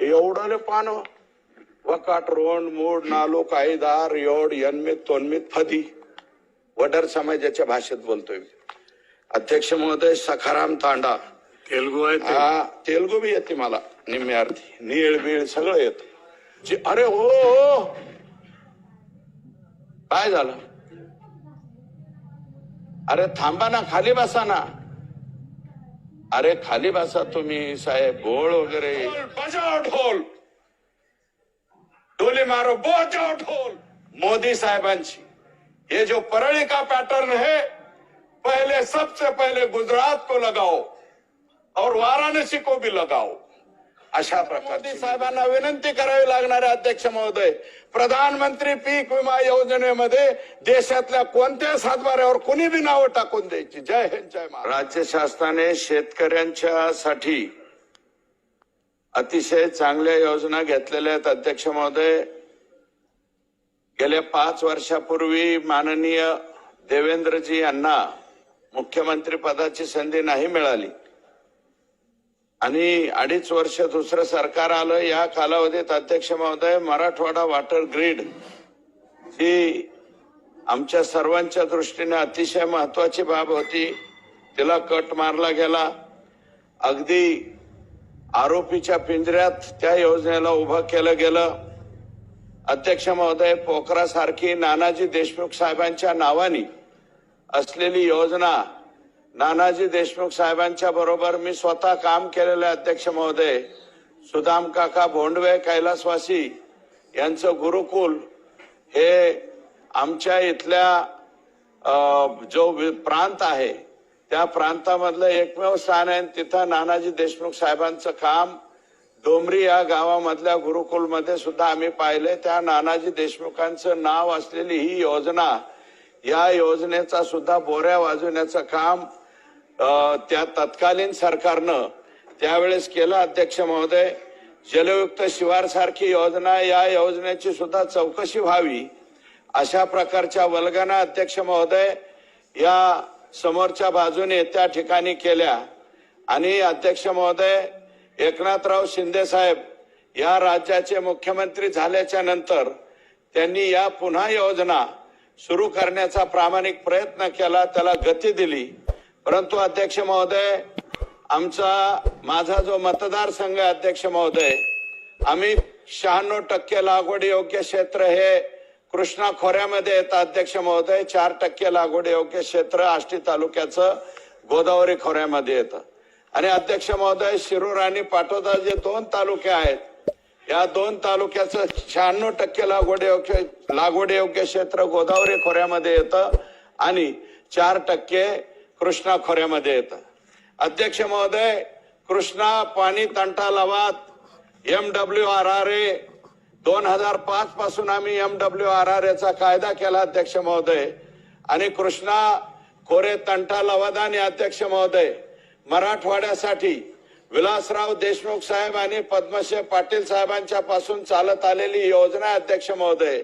एवढं पानं. वकाट रोंड मूड नालो कायदार योड यन्मित तोन्मित फदी. वडर समाजाच्या भाषेत बोलतोय अध्यक्ष महोदय सखाराम तांडा. तेलगू आहे हा तेलगू बी येते मला निम्मे अर्थी. नीळ बीळ सगळं येत. जे- अरे हो हो. काय झालं? अरे थांबा ना खाली बसा ना. अरे खाली बसा तुम्ही साहेब. गोळ वगैरे. बजाव ढोल डोली मारो बजाव ढोल मोदी साहेबांची. ये जो परळी का पैटर्न है पहले सबसे पहले गुजरात को लगाओ और वाराणसी को भी लगाओ. अशा प्रकारे साहेबांना विनंती करावी लागणार आहे अध्यक्ष महोदय प्रधानमंत्री पीक विमा योजनेमध्ये देशातल्या कोणत्या सातबाऱ्यावर कुणी बी नावं टाकून द्यायची? जय हिंद जय राज्य शासनाने शेतकऱ्यांच्या साठी अतिशय चांगल्या योजना घेतलेल्या आहेत अध्यक्ष महोदय. गेल्या पाच वर्षापूर्वी माननीय देवेंद्रजी यांना मुख्यमंत्री पदाची संधी नाही मिळाली. आणि अडीच वर्ष दुसरं सरकार आलं या कालावधीत अध्यक्ष महोदय मराठवाडा वॉटर ग्रीड ही आमच्या सर्वांच्या दृष्टीने अतिशय महत्वाची बाब होती. तिला कट मारला गेला. अगदी आरोपीच्या पिंजऱ्यात त्या योजनेला उभं केलं गेलं. अध्यक्ष महोदय पोखरासारखी नानाजी देशमुख साहेबांच्या नावानी असलेली योजना नानाजी देशमुख साहेबांच्या बरोबर मी स्वतः काम केलेले अध्यक्ष महोदय. सुदाम काका भोंडवे कैलासवासी यांचं गुरुकुल हे आमच्या इथल्या जो प्रांत आहे त्या प्रांतामधलं एकमेव स्थान आहे. आणि तिथं नानाजी देशमुख साहेबांचं काम डोंबरी या गावामधल्या गुरुकुलमध्ये सुद्धा आम्ही पाहिले त्या नानाजी देशमुखांचं नाव असलेली ही योजना या योजनेचा सुद्धा बोऱ्या वाजवण्याचं काम त्या तत्कालीन सरकारनं त्यावेळेस केलं अध्यक्ष महोदय. जलयुक्त शिवार सारखी योजना या योजनेची सुद्धा चौकशी व्हावी अशा प्रकारच्या वल्गना अध्यक्ष महोदय या समोरच्या बाजूने त्या ठिकाणी केल्या. आणि अध्यक्ष महोदय एकनाथराव शिंदे साहेब या राज्याचे मुख्यमंत्री झाल्याच्यानंतर त्यांनी या पुन्हा योजना सुरू करण्याचा प्रामाणिक प्रयत्न केला त्याला गती दिली. परंतु अध्यक्ष महोदय आमचा माझा जो मतदारसंघ आहे अध्यक्ष महोदय आम्ही शहाण्णव टक्के लागवड योग्य क्षेत्र हे कृष्णा खोऱ्यामध्ये येतं अध्यक्ष महोदय. चार टक्के लागवड योग्य क्षेत्र आष्टी तालुक्याचं गोदावरी खोऱ्यामध्ये येतं. आणि अध्यक्ष महोदय शिरूर आणि पाटोदा जे दोन तालुके आहेत या दोन तालुक्याचं शहाण्णव टक्के लागवड योग्य लागवड योग्य क्षेत्र गोदावरी खोऱ्यामध्ये येतं आणि चार टक्के कृष्णा खोऱ्यामध्ये येतं. अध्यक्ष महोदय कृष्णा पाणी तंटा लवात M W R R A दोन हजार पाच पासून आम्ही एम डब्ल्यू आर आर एचा कायदा केला अध्यक्ष महोदय. आणि कृष्णा खोरे तंटा लवाद आणि अध्यक्ष महोदय. मराठवाड्यासाठी विलासराव देशमुख साहेब आणि पद्मश्री पाटील साहेबांच्या पासून चालत आलेली योजना अध्यक्ष महोदय.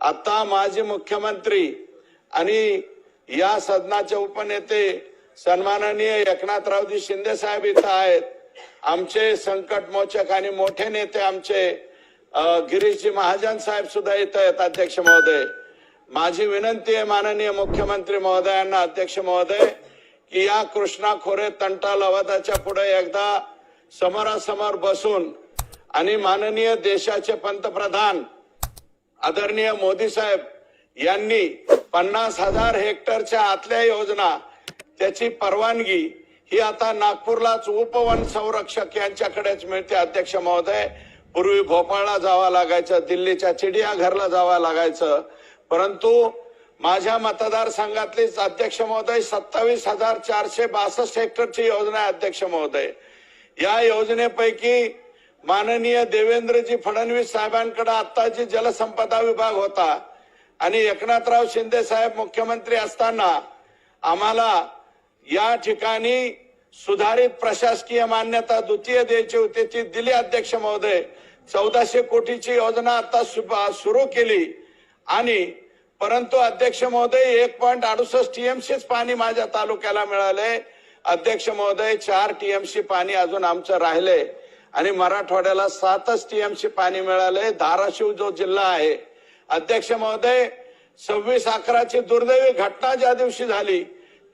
आता माजी मुख्यमंत्री आणि या सदनाचे उपनेते सन्माननीय एकनाथरावजी शिंदे साहेब इथं आहेत. आमचे संकट मोचक आणि मोठे नेते आमचे गिरीशजी महाजन साहेब सुद्धा इथं आहेत अध्यक्ष महोदय. माझी विनंती आहे माननीय मुख्यमंत्री महोदयांना अध्यक्ष महोदय की या कृष्णा खोरे तंटा लवादाच्या पुढे एकदा समोरासमोर बसून आणि माननीय देशाचे पंतप्रधान आदरणीय मोदी साहेब यांनी पन्नास हजार हेक्टरच्या आतल्या योजना त्याची परवानगी ही आता नागपूरलाच उपवन संरक्षक यांच्याकडेच मिळते अध्यक्ष महोदय. पूर्वी भोपाळला जावं लागायचं दिल्लीच्या चिडियाघरला जावं लागायचं. परंतु माझ्या मतदारसंघातलीच अध्यक्ष महोदय सत्तावीस हजार चारशे बासष्ट हेक्टरची योजना आहे अध्यक्ष महोदय. या योजनेपैकी माननीय देवेंद्रजी फडणवीस साहेबांकडे आत्ताची जलसंपदा विभाग होता. आणि एकनाथराव शिंदे साहेब मुख्यमंत्री असताना आम्हाला या ठिकाणी सुधारित प्रशासकीय मान्यता द्वितीय द्यायची होती ती दिली अध्यक्ष महोदय. चौदाशे कोटीची योजना आता सुरू केली. आणि परंतु अध्यक्ष महोदय एक पॉईंट अडुसष्ट टीएमसीच पाणी माझ्या तालुक्याला मिळाले अध्यक्ष महोदय चार टीएमसी पाणी अजून आमचं राहिले आणि मराठवाड्याला सातच टीएमसी पाणी मिळाले धाराशिव जो जिल्हा आहे अध्यक्ष महोदय सव्वीस अकराची दुर्दैवी घटना ज्या दिवशी झाली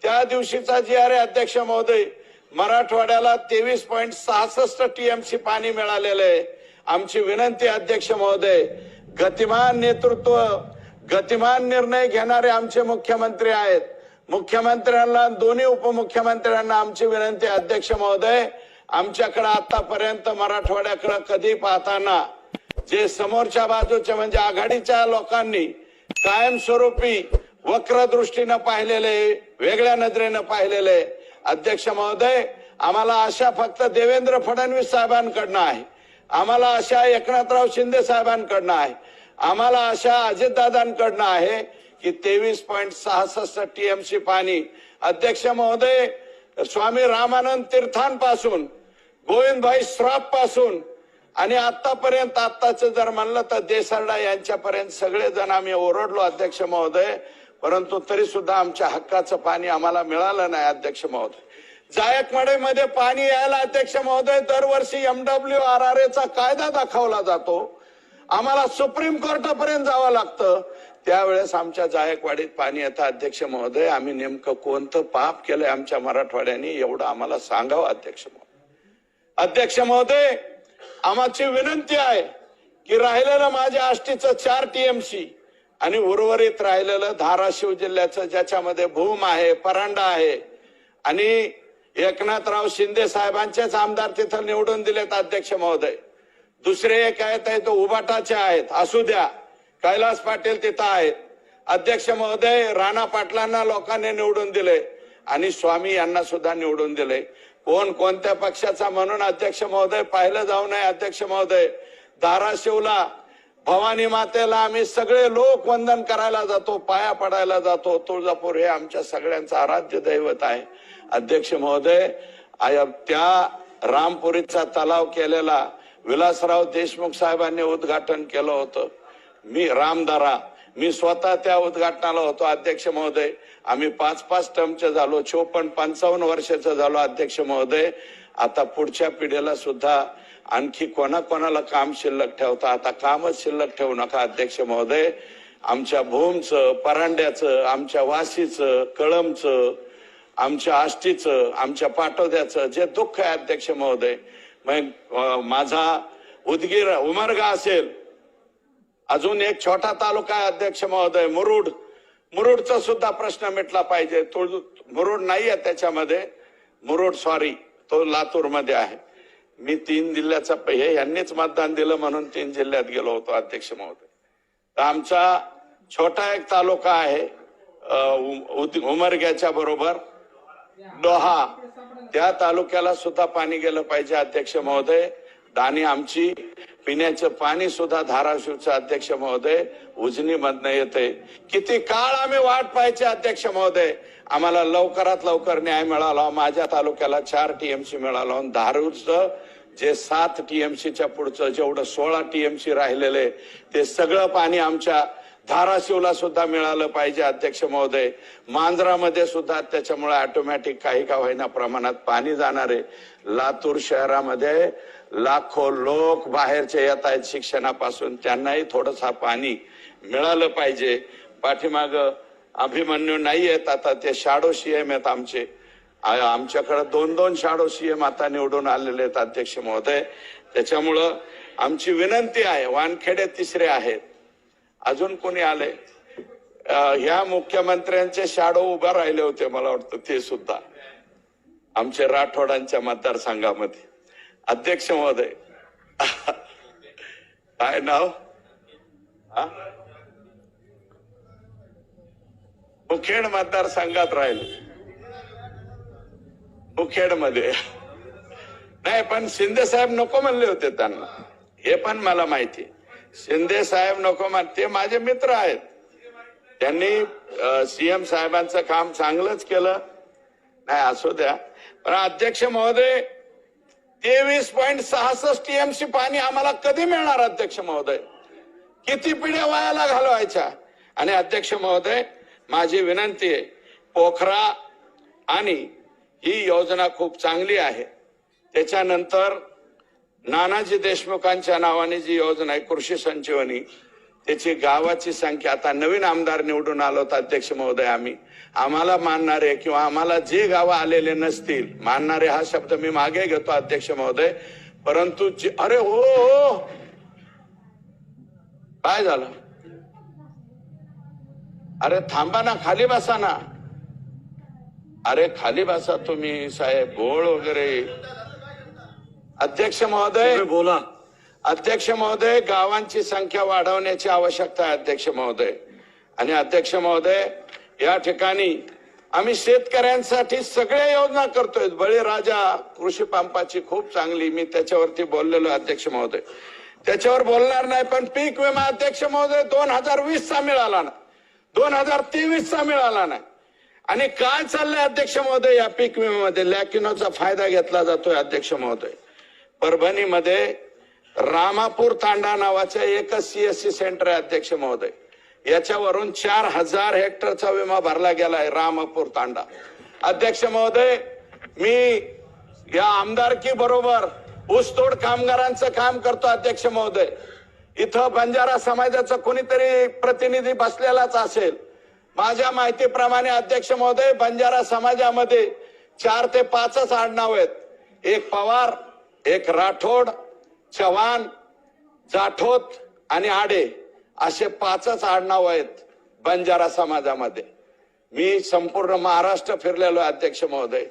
त्या दिवशीचा जी आहे अध्यक्ष महोदय मराठवाड्याला तेवीस पॉईंट सहासष्ट टीएमसी पाणी मिळालेलं आहे. आमची विनंती अध्यक्ष महोदय गतिमान नेतृत्व गतिमान निर्णय घेणारे आमचे मुख्यमंत्री आहेत. मुख्यमंत्र्यांना दोन्ही उपमुख्यमंत्र्यांना आमची विनंती अध्यक्ष महोदय आमच्याकडे आतापर्यंत मराठवाड्याकडे कधी पाहताना जे समोरच्या बाजूच्या म्हणजे आघाडीच्या लोकांनी कायमस्वरूपी वक्र दृष्टीनं पाहिलेले वेगळ्या नजरेनं पाहिलेले. अध्यक्ष महोदय आम्हाला आशा फक्त देवेंद्र फडणवीस साहेबांकडनं आहे. आम्हाला आशा एकनाथराव शिंदे साहेबांकडनं आहे. आम्हाला आशा अजितदादांकडनं आहे की तेवीस पॉईंट सहासष्ट टीएमसी पाणी. अध्यक्ष महोदय स्वामी रामानंद तीर्थांपासून गोविंदभाई श्रॉफपासून आणि आतापर्यंत आताच जर म्हणलं तर देसरडा यांच्यापर्यंत सगळेजण आम्ही ओरडलो अध्यक्ष महोदय परंतु तरी सुद्धा आमच्या हक्काचं पाणी आम्हाला मिळालं नाही अध्यक्ष महोदय. जायकवाडीमध्ये पाणी यायला अध्यक्ष महोदय दरवर्षी एमडब्ल्यू आर आर चा कायदा दाखवला जातो. आम्हाला सुप्रीम कोर्टापर्यंत जावं लागतं. त्यावेळेस आमच्या जायकवाडीत पाणी येतं अध्यक्ष महोदय. आम्ही नेमकं कोणतं पाप केलंय आमच्या मराठवाड्याने एवढं आम्हाला सांगावं अध्यक्ष महोदय. अध्यक्ष महोदय आमची विनंती आहे की राहिलेलं माझ्या आष्टीचं चार टीएमसी आणि उर्वरित राहिलेलं धाराशिव जिल्ह्याचं ज्याच्यामध्ये भूम आहे परांडा आहे आणि एकनाथराव शिंदे साहेबांचेच आमदार तिथं निवडून दिलेत अध्यक्ष महोदय. दुसरे एक आहेत ते तो उबाटाचे आहेत असू द्या. कैलास पाटील तिथं आहेत. अध्यक्ष महोदय राणा पाटलांना लोकांनी निवडून दिले आणि स्वामी यांना सुद्धा निवडून दिले. कोण कोणत्या पक्षाचा म्हणून अध्यक्ष महोदय पाहिलं जाऊ नये अध्यक्ष महोदय. धाराशिवला भवानी मातेला आम्ही सगळे लोक वंदन करायला जातो पाया पडायला जातो. तुळजापूर हे आमच्या सगळ्यांचं आराध्य दैवत आहे. अध्यक्ष महोदय आय- त्या रामपुरीचा तलाव केलेला विलासराव देशमुख साहेबांनी उद्घाटन केलं होतं. मी रामदारा मी स्वतः त्या उद्घाटनाला होतो अध्यक्ष महोदय. आम्ही पाच पाच टर्मचे झालो चोपन्न पंचावन्न वर्षाचं झालो अध्यक्ष महोदय. आता पुढच्या पिढीला सुद्धा आणखी कोणाकोणाला काम शिल्लक ठेवता आता कामच शिल्लक ठेवू नका अध्यक्ष महोदय. आमच्या भूमचं परांड्याचं आमच्या वाशीचं कळमचं आमच्या आष्टीचं आमच्या पाटोद्याचं जे दुःख आहे अध्यक्ष महोदय. मग माझा उदगीर उमरगा असेल अजून एक छोटा तालुका आहे अध्यक्ष महोदय मुरुड. मुरुडचा सुद्धा प्रश्न मिटला पाहिजे. तो मुरुड नाही आहे त्याच्यामध्ये. मुरुड सॉरी तो लातूरमध्ये आहे. मी तीन जिल्ह्याचा हे यांनीच मतदान दिलं म्हणून तीन जिल्ह्यात गेलो होतो अध्यक्ष महोदय. तर आमचा छोटा एक तालुका आहे उद- उमरग्याच्या बरोबर. डोहा त्या तालुक्याला सुद्धा पाणी गेलं पाहिजे अध्यक्ष महोदय. आणि आमची पिण्याचं पाणी सुद्धा धाराशिवचं अध्यक्ष महोदय उजनी मधनं येते. किती काळ आम्ही वाट पाहायचे अध्यक्ष महोदय? आम्हाला लवकरात लवकर न्याय मिळाला. माझ्या तालुक्याला चार टीएमसी मिळाला. आणि धारूरचं जे सात टीएमसीच्या पुढचं जेवढं सोळा टीएमसी राहिलेले ते सगळं पाणी आमच्या धाराशिवला सुद्धा मिळालं पाहिजे अध्यक्ष महोदय. मांजरामध्ये सुद्धा त्याच्यामुळे ऑटोमॅटिक काही का होईना प्रमाणात पाणी जाणार आहे. लातूर शहरामध्ये लाखो लोक बाहेरचे येत आहेत शिक्षणापासून. त्यांनाही थोडंसं पाणी मिळालं पाहिजे. पाठीमाग अभिमन्यू नाही आहेत. आता ते शाडो सीएम आहेत आमचे. आमच्याकडे दोन दोन शाडो सीएम आता निवडून आलेले आहेत अध्यक्ष महोदय. त्याच्यामुळं आमची विनंती आहे. वानखेडे तिसरे आहेत. अजून कोणी आले? ह्या मुख्यमंत्र्यांचे शाडो उभा राहिले होते मला वाटतं ते सुद्धा. आमचे राठोडांच्या मतदारसंघामध्ये. अध्यक्ष महोदय काय नाव मुखेड मतदारसंघात राहील मुखेडमध्ये नाही पण शिंदे साहेब नको म्हणले होते त्यांना हे पण मला माहिती शिंदे साहेब नको म्हण ते माझे मित्र आहेत त्यांनी सीएम साहेबांचं काम चांगलंच केलं नाही असू द्या पण अध्यक्ष महोदय तेवीस पॉईंट सहासष्ट टीएमसी पाणी आम्हाला कधी मिळणार अध्यक्ष महोदय? किती पिढ्या वायाला घालवायच्या? आणि अध्यक्ष महोदय माझी विनंती आहे पोखरा आणि ही योजना खूप चांगली आहे. त्याच्यानंतर नानाजी देशमुखांच्या नावाने जी योजना आहे कृषी संजीवनी त्याची गावाची संख्या. आता नवीन आमदार निवडून आलो होतो अध्यक्ष महोदय आम्ही. आम्हाला मानणारे किंवा आम्हाला जे गावं आलेले नसतील मानणारे हा शब्द मी मागे घेतो अध्यक्ष महोदय. परंतु जे अरे हो हो. काय झालं? अरे थांबा ना खाली बसा ना. अरे खाली बसा तुम्ही साहेब. गोळ वगैरे. अध्यक्ष महोदय. बोला. अध्यक्ष महोदय गावांची संख्या वाढवण्याची आवश्यकता आहे अध्यक्ष महोदय. आणि अध्यक्ष महोदय या ठिकाणी आम्ही शेतकऱ्यांसाठी सगळ्या योजना करतोय. बळीराजा कृषी पंपाची खूप चांगली मी त्याच्यावरती बोललेलो अध्यक्ष महोदय. त्याच्यावर बोलणार नाही पण पीक विमा अध्यक्ष महोदय दोन हजार वीस चा मिळाला ना दोन हजार तेवीस चा मिळाला नाही. आणि काय चाललंय अध्यक्ष महोदय या पीक विम्यामध्ये? लॅकिनोचा फायदा घेतला जातोय अध्यक्ष महोदय. परभणीमध्ये रामापूर तांडा नावाच्या एकच सीएससी सेंटर आहे अध्यक्ष महोदय. याच्यावरून चार हजार हेक्टरचा विमा भरला गेलाय रामापूर तांडा. अध्यक्ष महोदय मी या आमदारकी बरोबर ऊसतोड कामगारांचं काम करतो अध्यक्ष महोदय. इथं बंजारा समाजाचा कोणीतरी प्रतिनिधी बसलेलाच असेल. माझ्या माहितीप्रमाणे अध्यक्ष महोदय बंजारा समाजामध्ये चार ते पाचच आडनाव आहेत. एक पवार एक राठोड चव्हाण जाठोत आणि आडे असे पाचच आडनाव आहेत बंजारा समाजामध्ये. मी संपूर्ण महाराष्ट्र फिरलेलो आहे, अध्यक्ष महोदय.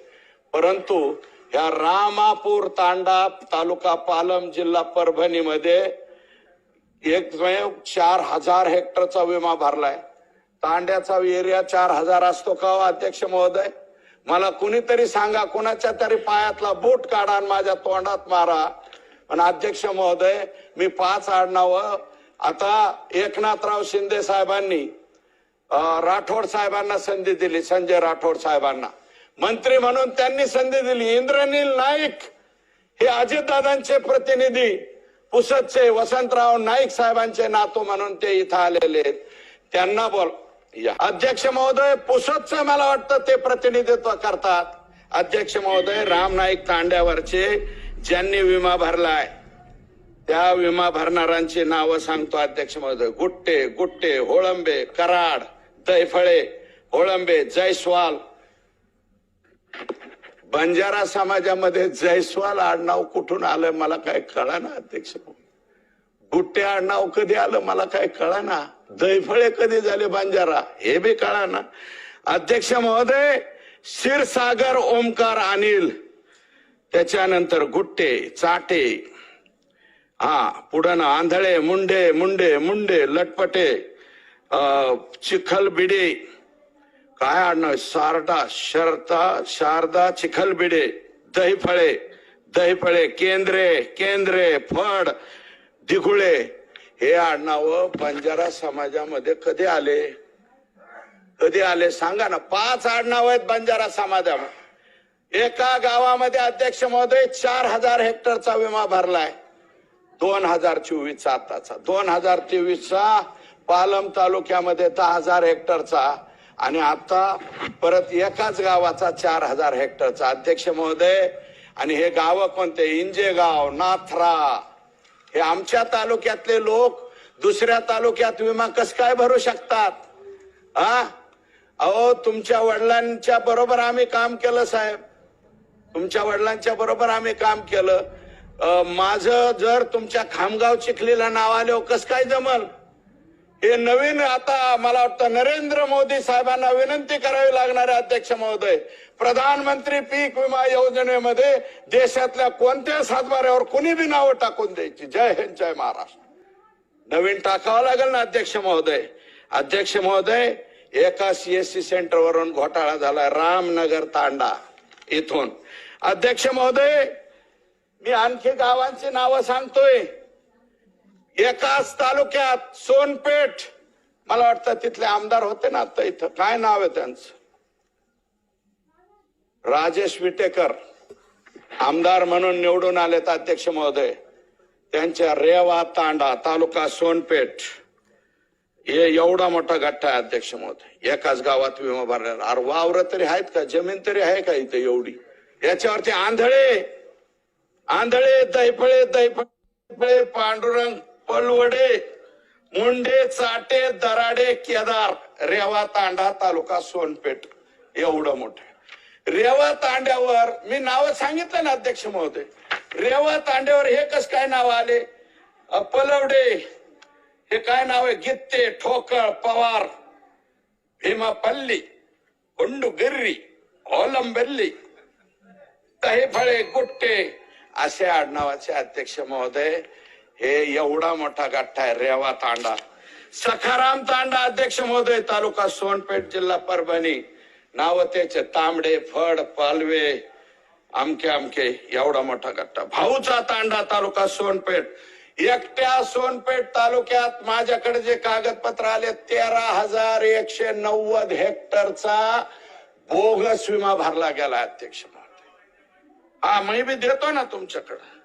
परंतु ह्या रामापूर तांडा तालुका पालम जिल्हा परभणीमध्ये एक चार हजार हेक्टरचा विमा भरलाय. तांड्याचा एरिया चार हजार असतो का हो, अध्यक्ष महोदय? मला कुणीतरी सांगा कुणाच्या तरी पायातला बूट काढा आणि माझ्या तोंडात मारा. पण अध्यक्ष महोदय मी पाच आडनाव. आता एकनाथराव शिंदे साहेबांनी राठोड साहेबांना संधी दिली संजय राठोड साहेबांना. मंत्री म्हणून त्यांनी संधी दिली. इंद्रनील नाईक हे अजितदादांचे प्रतिनिधी पुसदचे वसंतराव नाईक साहेबांचे नातू म्हणून ते इथं आलेले आहेत. त्यांना बोल या. अध्यक्ष महोदय पुसदचं मला वाटतं ते प्रतिनिधित्व करतात. अध्यक्ष महोदय राम नाईक तांड्यावरचे. ज्यांनी विमा भरलाय त्या विमा भरणाऱ्यांची नावं सांगतो अध्यक्ष महोदय गुट्टे गुट्टे होळंबे कराड दैफळे होळंबे जयस्वाल बंजारा समाजामध्ये जयस्वाल आडनाव कुठून आलं मला काय कळा ना अध्यक्ष? गुट्टे आडनाव कधी आलं मला काय कळा ना दैफळे कधी झाले बंजारा? हे बी कळा ना अध्यक्ष महोदय क्षीरसागर ओमकार अनिल. त्याच्यानंतर गुट्टे चाटे हा पुढं आंधळे मुंडे मुंडे मुंडे लटपटे चिखलबिडे. चिखल बिडे काय आडनाव शारदा शरता शरदा शारदा चिखलबिडे दहीफळे दहीफळे केंद्रे केंद्रे फड दिघुळे. हे आडनाव बंजारा समाजामध्ये कधी आले? कधी आले? सांगा ना. पाच आडनाव आहेत बंजारा समाजामध्ये. एका गावामध्ये अध्यक्ष महोदय चार हजार हेक्टरचा विमा भरलाय. दोन हजार चोवीसचा आताचा. दोन हजार तेवीसचा पालम तालुक्यामध्ये दहा हजार हेक्टरचा आणि आता परत एकाच गावाचा चार हजार हेक्टरचा. अध्यक्ष महोदय आणि हे गाव कोणते? इंजेगाव नाथरा. हे आमच्या तालुक्यातले लोक दुसऱ्या तालुक्यात विमा कस काय भरू शकतात? हा? अहो तुमच्या वडिलांच्या बरोबर आम्ही काम केलं साहेब. तुमच्या वडिलांच्या बरोबर आम्ही काम केलं. माझं जर तुमच्या खामगाव चिखलीला नाव आले कस काय जमल? हे नवीन आता मला वाटतं नरेंद्र मोदी साहेबांना विनंती करावी लागणार आहे अध्यक्ष महोदय. प्रधानमंत्री पीक विमा योजनेमध्ये देशातल्या कोणत्याही सातबाऱ्यावर कुणी बी नावं टाकून द्यायची? जय हिंद जय महाराष्ट्र. नवीन टाकावं लागेल ना अध्यक्ष महोदय. अध्यक्ष महोदय एका सीएससी सेंटरवरून घोटाळा झाला रामनगर तांडा इथून. अध्यक्ष महोदय मी आणखी गावांची नावं सांगतोय. एकाच तालुक्यात सोनपेठ मला वाटतं तिथले आमदार होते ना आता इथं. काय नाव आहे त्यांचं? राजेश विटेकर आमदार म्हणून निवडून आलेत अध्यक्ष महोदय. त्यांच्या रेवा तांडा तालुका सोनपेठ. हे एवढा मोठा गठ्ठा आहे अध्यक्ष महोदय. एकाच गावात विमा भरणार अरे वावर तरी आहेत का? जमीन तरी आहे का इथे एवढी? याच्यावरती आंधळे आंधळे दैफळे दैफळे पांडुरंग पलवडे मुंडे चाटे दराडे केदार रेवा तांडा तालुका सोनपेठ एवढं मोठं रेवा तांड्यावर मी नाव सांगितलं ना अध्यक्ष महोदय रेवा तांड्यावर हे कस काय नाव आले? पलवडे हे काय नाव आहे? गित्ते ठोकळ पवार भीमापल्ली गुंडुगिर्री ओलंबेल्ली फळे गुट्टे असे आडनावाचे अध्यक्ष महोदय हे एवढा मोठा गठ्ठा आहे रेवा तांडा. सखाराम तांडा अध्यक्ष महोदय तालुका सोनपेठ जिल्हा परभणी. नाव त्याचे तांबडे फड पालवे आमके आमके एवढा मोठा गट्टा भाऊचा तांडा तालुका सोनपेठ. एकट्या सोनपेठ तालुक्यात माझ्याकडे जे कागदपत्र आले तेरा हजार एकशे नव्वद हेक्टरचा बोगस विमा भरला गेला अध्यक्ष महोदय. हा मी बी देतो ना तुमच्याकडे.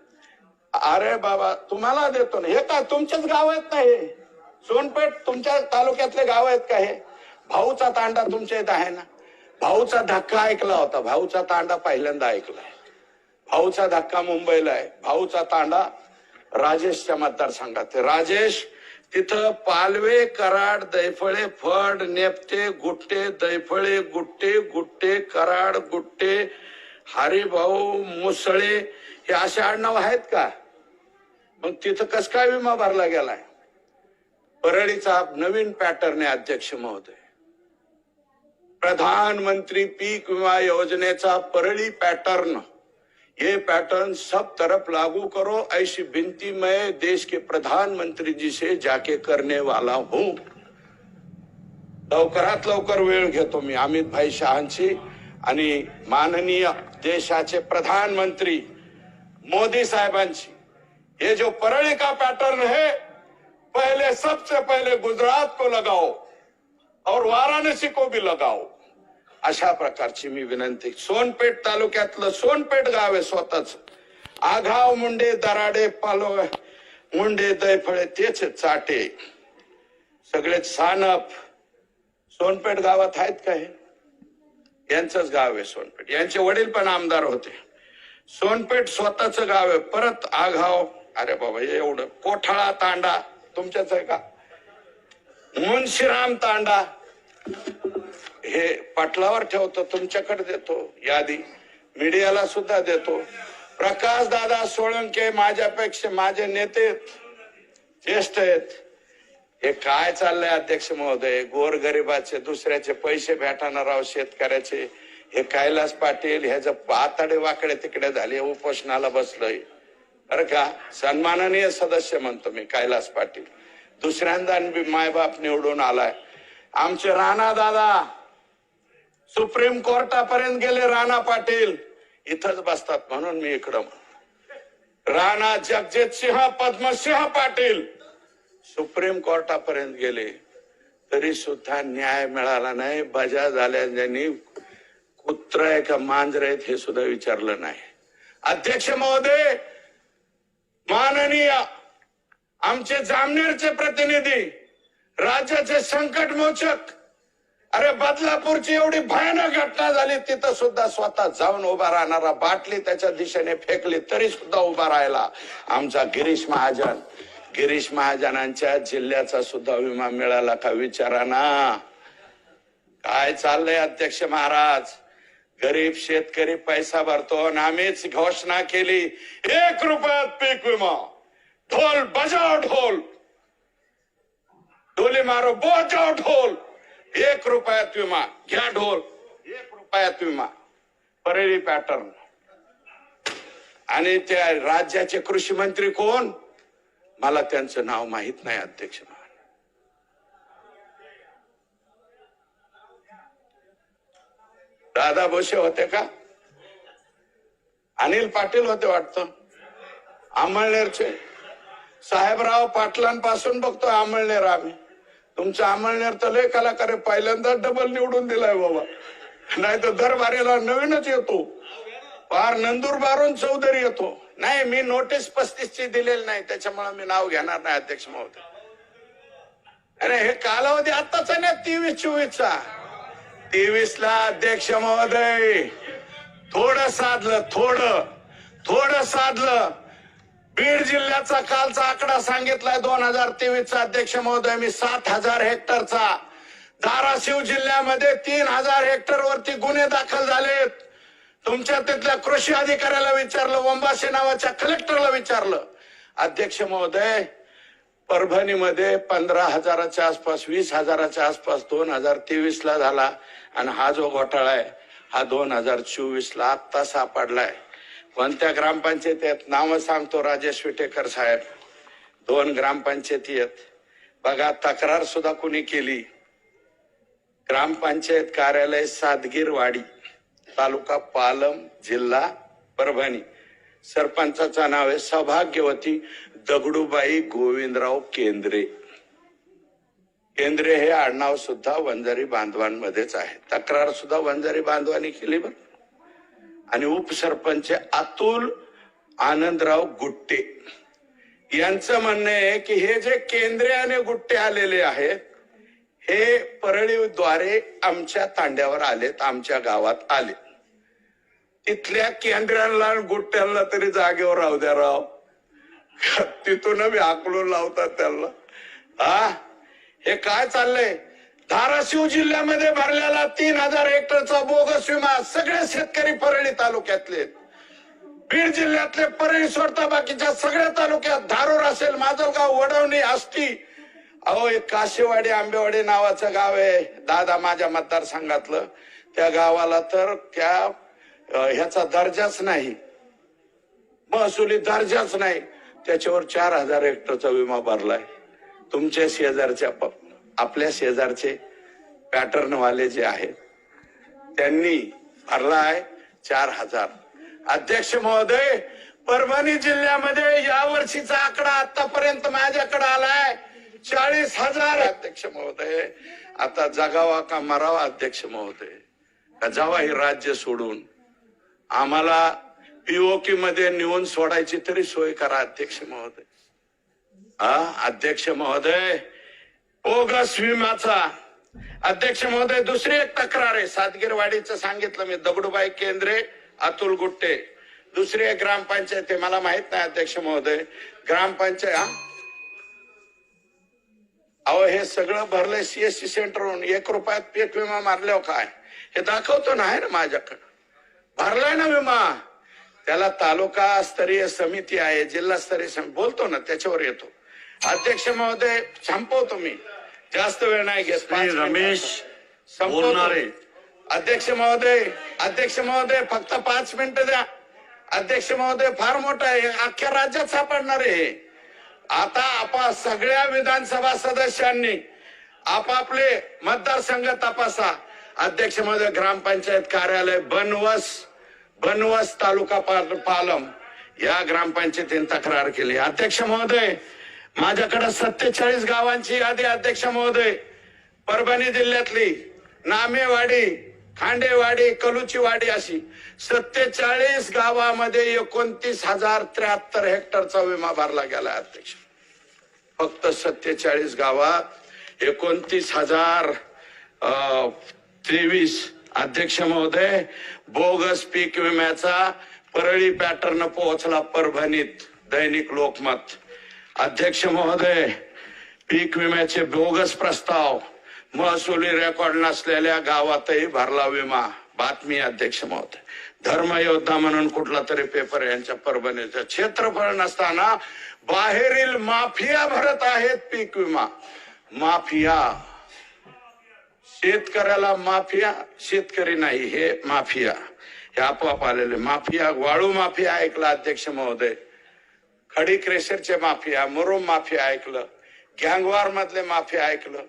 अरे बाबा तुम्हाला देतो ना. हे का तुमच्याच गाव आहेत ना हे? सोनपेठ तुमच्या तालुक्यातले गाव आहेत का हे? भाऊचा तांडा तुमच्या इथं आहे ना? भाऊचा धक्का ऐकला होता. भाऊचा तांडा पहिल्यांदा ऐकलाय. भाऊचा धक्का मुंबईला आहे. भाऊचा तांडा राजेशच्या मतदारसंघात राजेश तिथं पालवे कराड दैफळे फड नेपटे गुट्टे दैफळे गुट्टे गुट्टे कराड गुट्टे हरिभाऊ मुसळे हे असे आडनाव आहेत का? मग तिथं कस काय विमा भरला गेलाय? परळीचा नवीन पॅटर्न आहे अध्यक्ष महोदय. प्रधानमंत्री पीक विमा योजनेचा परळी पॅटर्न. ये पैटर्न सब तरफ लागू करो ऐसी विनती मैं देश के प्रधानमंत्री जी से जाके करने वाला हूं. लवकरात लवकर वेळ घेतो मी अमित भाई शहांची. आणि माननीय देशाचे प्रधानमंत्री मोदी साहेबांची. ये जो परळी का पैटर्न है पहले सबसे पहले गुजरात को लगाओ और वाराणसी को भी लगाओ. अशा प्रकारची मी विनंती. सोनपेठ तालुक्यातलं सोनपेठ गाव आहे स्वतःच. आघाव मुंडे दराडे पालो मुंडे दैफळे तेच चाटे. सगळे सानप. सोनपेठ गावात आहेत का हे? यांचंच गाव आहे सोनपेठ. यांचे वडील पण आमदार होते. सोनपेठ स्वतःच गाव आहे. परत आघाव. अरे बाबा एवढं. कोठाळा तांडा. तुमच्याच आहे का? मुन्शीराम तांडा. हे पाटलावर ठेवतो. तुमच्याकडे देतो यादी. मीडियाला सुद्धा देतो. प्रकाश दादा सोळंके माझ्यापेक्षा माझे नेते ज्येष्ठ आहेत. हे काय चाललंय अध्यक्ष महोदय? गोरगरिबाचे दुसऱ्याचे पैसे भेटणार राव शेतकऱ्याचे. हे कैलास पाटील ह्याचं पातडे वाकडे तिकडे झाले उपोषणाला बसलोय. बरं का? सन्माननीय सदस्य म्हणतो मी कैलास पाटील. दुसऱ्यांदा मायबाप निवडून आलाय. आमचे राणा दादा सुप्रीम कोर्टापर्यंत गेले राणा पाटील. इथंच बसतात म्हणून मी इकडं राणा जगजित सिंह पद्मसिंह पाटील. सुप्रीम कोर्टापर्यंत गेले तरी सुद्धा न्याय मिळाला नाही. बजा झाल्या कुत्र आहे का मांजर आहेत हे सुद्धा विचारलं नाही. अध्यक्ष महोदय माननीय आमचे जामनेरचे प्रतिनिधी राज्याचे संकट मोचक अरे बदलापूरची एवढी भयानक घटना झाली तिथं सुद्धा स्वतः जाऊन उभा राहणारा बाटली त्याच्या दिशेने फेकली तरी सुद्धा उभा राहिला. आमचा गिरीश महाजन गिरीश महाजनांच्या जिल्ह्याचा सुद्धा विमा मिळाला का विचारा ना काय चाललंय अध्यक्ष महाराज? गरीब शेतकरी पैसा भरतो आणि आम्हीच घोषणा केली एक रुपयात पीक विमा. ढोल बजाव ढोल. ढोली मारो बोजाव ढोल. एक रुपयात विमा. घ्या ढोल. एक रुपयात विमा. परेरी पॅटर्न. आणि त्या राज्याचे कृषी मंत्री कोण? मला त्यांचं नाव माहीत नाही अध्यक्ष दादा भोसे होते का? अनिल पाटील होते वाटतं. आमळनेरचे. साहेबराव पाटलांपासून बघतो आमळनेर आम्ही. तुमचं आमळनेर तर लय कलाकार आहे. पहिल्यांदा डबल निवडून दिलाय बाबा. नाही तर दरबारीला नवीनच येतो. पार नंदुरबारून चौधरी येतो. नाही मी नोटीस पस्तीस ची दिलेली नाही त्याच्यामुळे मी नाव घेणार नाही अध्यक्ष महोदय. अरे हे कालावधी आताच आहे तेवीस चोवीसचा? तेवीस ला अध्यक्ष महोदय. थोडं साधलं थोडं थोडं साधलं. बीड जिल्ह्याचा कालचा आकडा सांगितलाय दोन हजार तेवीसचा अध्यक्ष महोदय मी सात हजार हेक्टरचा. धाराशिव जिल्ह्यामध्ये तीन हजार हेक्टर वरती गुन्हे दाखल झालेत. तुमच्या तिथल्या कृषी अधिकाऱ्याला विचारलं वंबासे नावाच्या कलेक्टरला विचारलं. अध्यक्ष महोदय परभणीमध्ये पंधरा हजाराच्या आसपास वीस हजाराच्या आसपास दोन हजार तेवीस ला झाला आणि हा जो घोटाळा आहे हा दोन हजार चोवीस ला आत्ता सापडलाय. कोणत्या ग्रामपंचायती आहेत नावं सांगतो राजेश विटेकर साहेब. दोन ग्रामपंचायती आहेत. बघा तक्रार सुद्धा कुणी केली? ग्रामपंचायत कार्यालय सातगीरवाडी तालुका पालम जिल्हा परभणी. सरपंचाचं नाव आहे सौभाग्यवती दगडूबाई गोविंदराव केंद्रे. केंद्रे हे आडनाव सुद्धा वंजारी बांधवांमध्येच आहे तक्रार सुद्धा वंजारी बांधवांनी केली बर. आणि उपसरपंच अतुल आनंदराव गुट्टे. यांचं म्हणणं आहे की हे जे केंद्रे आणि गुट्टे आलेले आहेत हे परळीद्वारे आमच्या तांड्यावर आलेत आमच्या गावात आले तिथल्या केंद्राला आणि गुट्ट्यांना तरी जागेवर राहू द्या राव. तिथून बी आकलून लावतात त्यांना. हा? हे काय चाललंय? धाराशिव जिल्ह्यामध्ये भरलेला तीन हजार हेक्टरचा बोगस विमा सगळे शेतकरी परळी तालुक्यातले बीड जिल्ह्यातले परळी सोडता बाकीच्या सगळ्या तालुक्यात धारूर असेल माजलगाव वडवणी आष्टी. अहो एक काशेवाडी आंबेवाडी नावाचं गाव आहे. दादा माझ्या मतदारसंघातलं. त्या गावाला तर त्या ह्याचा दर्जाच नाही. महसुली दर्जाच नाही. त्याच्यावर चार हजार हेक्टरचा विमा भरलाय. तुमच्या शेजारच्या आपल्या शेजारचे पॅटर्न वाले जे आहेत त्यांनी भरलाय चार हजार. अध्यक्ष महोदय परभणी जिल्ह्यामध्ये या वर्षीचा आकडा आतापर्यंत माझ्याकडे आलाय. चाळीस हजार. अध्यक्ष महोदय आता जगावा का मरावा अध्यक्ष महोदय? का जावा हे राज्य सोडून? आम्हाला पीओकी मध्ये नेऊन सोडायची तरी सोय करा अध्यक्ष महोदय. हा अध्यक्ष महोदय. ओगस विमाचा. अध्यक्ष महोदय दुसरी एक तक्रार आहे. सातगिरवाडीचं सांगितलं मी दगडूबाई केंद्रे अतुल गुट्टे. दुसरी एक ग्रामपंचायत आहे मला माहीत नाही अध्यक्ष महोदय. ग्रामपंचायत हा? अहो हे सगळं भरलंय सीएससी सेंटरहून एक रुपयात पीक विमा मारल्यावर काय? हे दाखवतो ना आहे ना माझ्याकडं. भरलाय ना विमा त्याला तालुका स्तरीय समिती आहे जिल्हा स्तरीय समिती बोलतो ना त्याच्यावर येतो अध्यक्ष महोदय संपवतो मी जास्त वेळ नाही घेत. रमेश संपवतो. बोलणारे. अध्यक्ष महोदय अध्यक्ष महोदय फक्त पाच मिनिटं द्या अध्यक्ष महोदय फार मोठा आहे अख्ख्या राज्यात सापडणार आहे हे. आता आपा सगळ्या विधानसभा सदस्यांनी आपापले मतदारसंघ तपासा अध्यक्ष महोदय ग्रामपंचायत कार्यालय बनवस बनवस तालुका पालम या ग्रामपंचायतीने तक्रार केली. अध्यक्ष महोदय माझ्याकडे सत्तेचाळीस गावांची यादी अध्यक्ष महोदय. परभणी जिल्ह्यातली नामेवाडी खांडेवाडी कलुचीवाडी अशी सत्तेचाळीस गावामध्ये एकोणतीस हजार त्र्याहत्तर हेक्टरचा विमा भरला गेला अध्यक्ष. फक्त सत्तेचाळीस गावात एकोणतीस हजार अं, तेवीस. अध्यक्ष महोदय बोगस पीक विम्याचा परळी पॅटर्न पोहोचला परभणीत दैनिक लोकमत. अध्यक्ष महोदय पीक विम्याचे बोगस प्रस्ताव महसुली रेकॉर्ड नसलेल्या गावातही भरला विमा. बातमी अध्यक्ष महोदय. धर्मयोद्धा म्हणून कुठला तरी पेपर यांच्या परभणीचं. क्षेत्रफळ नसताना बाहेरील माफिया भरत आहेत पीक विमा. माफिया शेतकऱ्याला माफिया शेतकरी नाही हे माफिया. हे आपोआप आलेले माफिया वाळू माफिया ऐकला अध्यक्ष महोदय. खडी क्रेशरचे माफिया मुरुम माफिया ऐकलं गँगवार मधले माफिया ऐकलं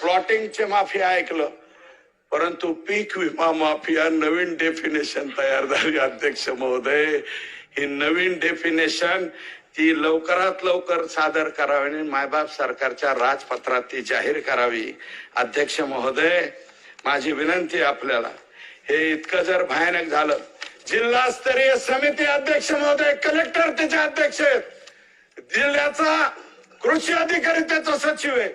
प्लॉटिंगचे माफिया ऐकलं. परंतु पीक विमा माफिया नवीन डेफिनेशन तयार झाली अध्यक्ष महोदय. ही नवीन डेफिनेशन ती लवकरात लवकर सादर करावी आणि मायबाप सरकारच्या राजपत्रात ती जाहीर करावी. अध्यक्ष महोदय माझी विनंती आपल्याला. हे इतकं जर भयानक झालं जिल्हास्तरीय समिती अध्यक्ष महोदय कलेक्टर त्याचे अध्यक्ष आहेत. जिल्ह्याचा कृषी अधिकारी त्याचा सचिव आहे.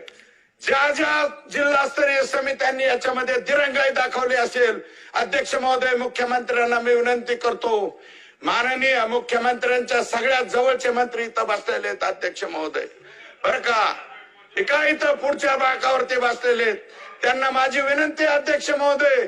ज्या ज्या जिल्हास्तरीय समित्यांनी याच्यामध्ये दिरंगाई दाखवली असेल अध्यक्ष महोदय मुख्यमंत्र्यांना मी विनंती करतो माननीय मुख्यमंत्र्यांच्या सगळ्यात जवळचे मंत्री इथं बसलेले आहेत अध्यक्ष महोदय. बर का? काय इथं पुढच्या बाकावरती बसलेले आहेत. त्यांना माझी विनंती अध्यक्ष महोदय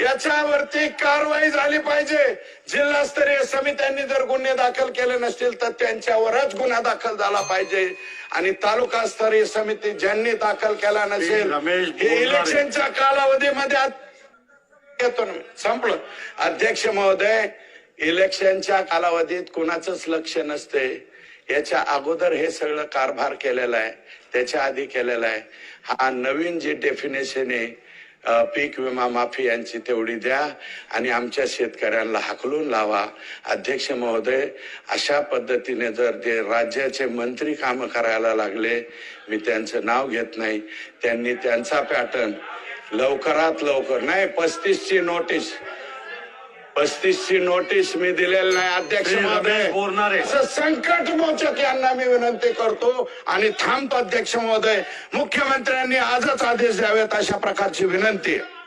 याच्यावरती कारवाई झाली पाहिजे. जिल्हास्तरीय समित्यांनी जर गुन्हे दाखल केले नसतील तर त्यांच्यावरच गुन्हा दाखल झाला पाहिजे. आणि तालुका स्तरीय समिती ज्यांनी दाखल केला नसेल हे. इलेक्शनच्या कालावधीमध्ये येतो ना. संपलं. अध्यक्ष महोदय इलेक्शनच्या कालावधीत कुणाचंच लक्ष नसते. याच्या अगोदर हे सगळं कारभार केलेला आहे. त्याच्या आधी केलेला आहे. हा नवीन जी डेफिनेशन आहे पीक विमा माफी यांची तेवढी द्या आणि आमच्या शेतकऱ्यांना हाकलून लावा. अध्यक्ष महोदय अशा पद्धतीने जर ते राज्याचे मंत्री काम करायला लागले मी त्यांचं नाव घेत नाही. त्यांनी त्यांचा पॅटर्न लवकरात लवकर नाही पस्तीसची नोटीस पस्तीसची नोटीस मी दिलेली नाही. अध्यक्ष महोदय संकट मोचक यांना मी विनंती करतो आणि थांबतो अध्यक्ष महोदय. मुख्यमंत्र्यांनी आजच आदेश द्यावेत अशा प्रकारची विनंती. आहे